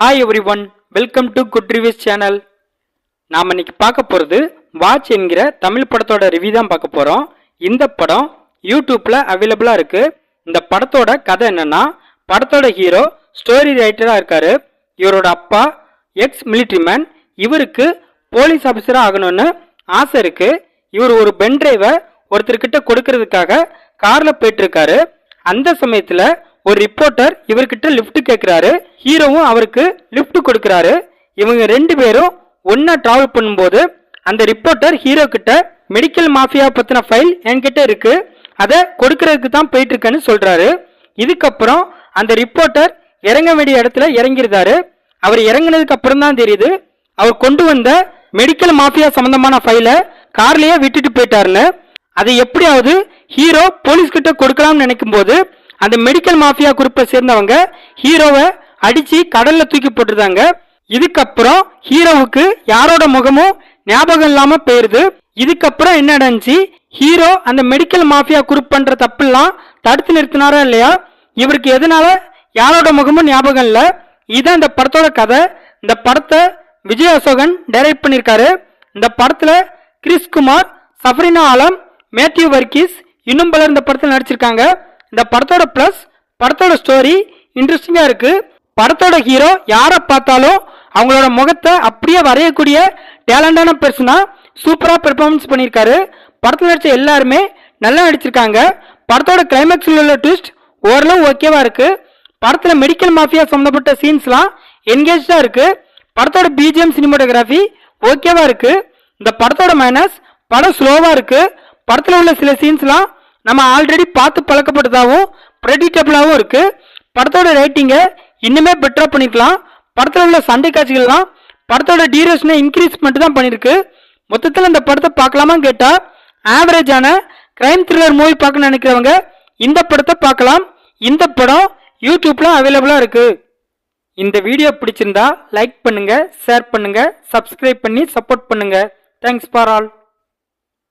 Hi everyone welcome to good reviews channel நாம் இன்னைக்கு பார்க்க போகிறது வாட்ச் என்கிற தமிழ் படத்தோட ரிவ்யூ தான் பார்க்க போகிறோம் இந்த படம் யூடியூப்பில் அவைலபிளாக இருக்குது இந்த படத்தோட கதை என்னென்னா படத்தோட ஹீரோ ஸ்டோரி ரைட்டராக இருக்கார். இவரோட அப்பா எக்ஸ் மிலிட்ரி மேன் இவருக்கு போலீஸ் ஆஃபீஸராக ஆகணும்னு ஆசை இருக்குது இவர் ஒரு பென் டிரைவை ஒருத்தர்கிட்ட கொடுக்கறதுக்காக காரில் போயிட்டுருக்காரு அந்த சமயத்தில் ஒரு ரிப்போர்ட்டர் இவர்கிட்ட லிஃப்ட் கேட்குறாரு ஹீரோவும் அவருக்கு லிஃப்ட் கொடுக்குறாரு. இவங்க ரெண்டு பேரும் ஒன்றா ட்ராவல் பண்ணும்போது அந்த ரிப்போர்ட்டர் ஹீரோ கிட்ட மெடிக்கல் மாஃபியா பற்றின ஃபைல் என்கிட்ட இருக்கு. அதை கொடுக்கறதுக்கு தான் போயிட்டு இருக்கேன்னு சொல்றாரு. இதுக்கப்புறம் அந்த ரிப்போர்ட்டர் இறங்க வேண்டிய இடத்துல இறங்கிருந்தாரு அவர் இறங்கினதுக்கு அப்புறம் தான் தெரியுது அவர் கொண்டு வந்த மெடிக்கல் மாஃபியா சம்பந்தமான ஃபைலை கார்லயே விட்டுட்டு போயிட்டாருன்னு. அதை எப்படியாவது ஹீரோ போலீஸ் கிட்ட கொடுக்கலாம்னு நினைக்கும் போது அந்த மெடிக்கல் மாஃபியா குரூப்பை சேர்ந்தவங்க ஹீரோவை அடிச்சு கடல்ல தூக்கி போட்டுருந்தாங்க. இதுக்கப்புறம் ஹீரோவுக்கு யாரோட முகமும் ஞாபகம் இல்லாம போயிருது. இதுக்கப்புறம் என்ன நடந்துச்சு? ஹீரோ அந்த மெடிக்கல் மாஃபியா குரூப் பண்ற தப்பெல்லாம் தடுத்து நிறுத்தினாரா இல்லையா? இவருக்கு எதனால யாரோட முகமும் ஞாபகம் இல்லை? இதுதான் இந்த படத்தோட கதை. இந்த படத்தை விஜய் அசோகன் டைரக்ட் பண்ணியிருக்காரு இந்த படத்துல கிறிஸ் குமார் சஃப்ரினா ஆலம் மேத்யூ வர்கீஸ் இன்னும் பலர் இந்த படத்தில் நடிச்சிருக்காங்க. இந்த படத்தோட ப்ளஸ் படத்தோட ஸ்டோரி இன்ட்ரெஸ்டிங்காக இருக்குது படத்தோட ஹீரோ யாரை பார்த்தாலும் அவங்களோட முகத்தை அப்படியே வரையக்கூடிய டேலண்டான பர்சனா சூப்பராக பெர்ஃபார்மன்ஸ் பண்ணியிருக்காரு. படத்தில் நடித்த எல்லாருமே நல்லா நடிச்சிருக்காங்க. படத்தோட கிளைமேக்ஸில் உள்ள ட்விஸ்ட் ஓரளவு ஓகேவாக இருக்குது படத்தில் மெடிக்கல் மாஃபியா சம்மந்தப்பட்ட சீன்ஸ்லாம் என்கேஜாக இருக்குது படத்தோட பிஜிஎம் சினிமோட்டோகிராஃபி ஓகேவாக இருக்குது இந்த படத்தோட மைனஸ் படம் ஸ்லோவாக இருக்குது படத்தில் உள்ள சில சீன்ஸ்லாம் நம்ம ஆல்ரெடி பார்த்து பழக்கப்பட்டதாகவும் ப்ரெடிக்டபிளாகவும் இருக்குது படத்தோட ரேட்டிங்கை இன்னுமே பெட்டராக பண்ணிக்கலாம். படத்தில் உள்ள சண்டை காட்சிகள்லாம் படத்தோட டியூரேஷனை இன்க்ரீஸ் மட்டும் தான் பண்ணியிருக்கு மொத்தத்தில் இந்த படத்தை பார்க்கலாமான்னு கேட்டால் ஆவரேஜான கிரைம் த்ரில்லர் மூவி பார்க்கணும்னு நினைக்கிறவங்க இந்த படத்தை பார்க்கலாம். இந்த படம் யூடியூப்லாம் அவைலபிளாக இருக்குது இந்த வீடியோ பிடிச்சிருந்தா லைக் பண்ணுங்கள் ஷேர் பண்ணுங்கள் சப்ஸ்கிரைப் பண்ணி சப்போர்ட் பண்ணுங்கள் தேங்க்ஸ் ஃபார் ஆல்